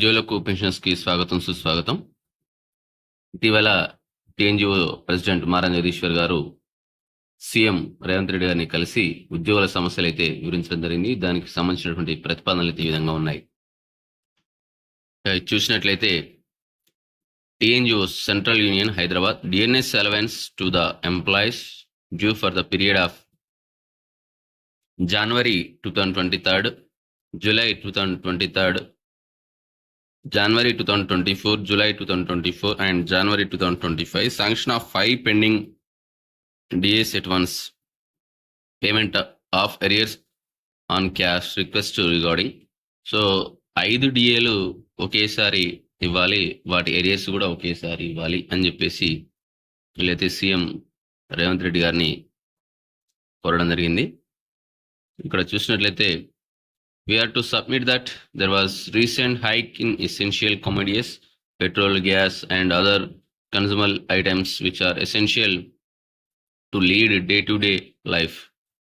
జోలకు పెన్షన్స్కి స్వాగతం సుస్వాగతం. ఇటీవల టీఎన్జిఓ ప్రెసిడెంట్ మారా జగదీశ్వర్ గారు సీఎం రేవంత్ రెడ్డి గారిని కలిసి ఉద్యోగుల సమస్యలు అయితే వివరించడం జరిగింది. దానికి సంబంధించినటువంటి ప్రతిపాదనలు అయితే ఈ విధంగా ఉన్నాయి. చూసినట్లయితే TNGO central union Hyderabad dearness allowance to the employees due for the period of January two thousand twenty third July two thousand twenty third January two thousand twenty four July two thousand twenty four and January two thousand twenty five sanction of five pending DAs advance payment of arrears on cash request regarding so ఐదు డిఏలు ఒకేసారి ఇవ్వాలి వాటి arrears కూడా ఒకేసారి ఇవ్వాలి అని చెప్పేసి వీళ్ళైతే సీఎం రేవంత్ రెడ్డి గారిని కోరడం జరిగింది. ఇక్కడ చూసినట్లయితే we are to submit that there was recent hike in essential commodities petrol gas and other consumable items which are essential to lead day to day life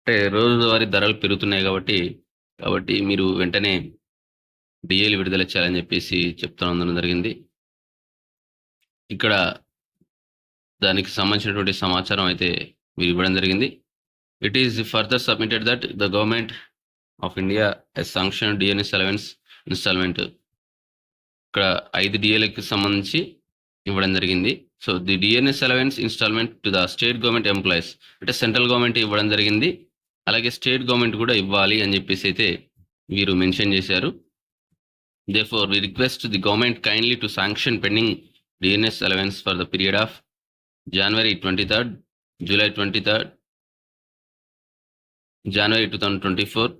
అంటే రోజువారీ ధరలు పెరుగుతున్నాయి కాబట్టి కాబట్టి మీరు వెంటనే డిఏలు విడుదల చేయాలని చెప్పేసి చెప్తా ఉండడం జరిగింది ఇక్కడ దానికి సంబంధించినటువంటి సమాచారం అయితే మీరు ఇవ్వడం జరిగింది it is further submitted that the government of India has sanction dearness allowance instalment ఇక్కడ ఐదు డిఏలకు సంబంధించి ఇవ్వడం జరిగింది. So the dearness allowance instalment to the state government employees అంటే సెంట్రల్ గవర్నమెంట్ ఇవ్వడం జరిగింది. అలాగే స్టేట్ గవర్నమెంట్ కూడా ఇవ్వాలి అని చెప్పేసి అయితే వీరు మెన్షన్ చేశారు. Therefore we request the government kindly to sanction pending dearness allowance for the period of January twenty third July twenty third January two thousand twenty four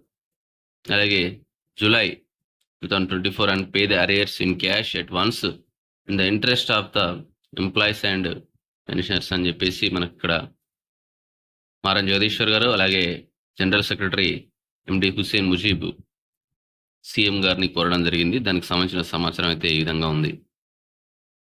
అలాగే July two thousand twenty four and pay the arrears in cash at once in the interest of the employees and pensioners అని చెప్పేసి మనకి ఇక్కడ మారం జగదీశ్వర్ గారు అలాగే general secretary MD Hussain Mujeeb CM గారిని కోరడం జరిగింది. దానికి సంబంధించిన సమాచారం అయితే ఈ విధంగా ఉంది.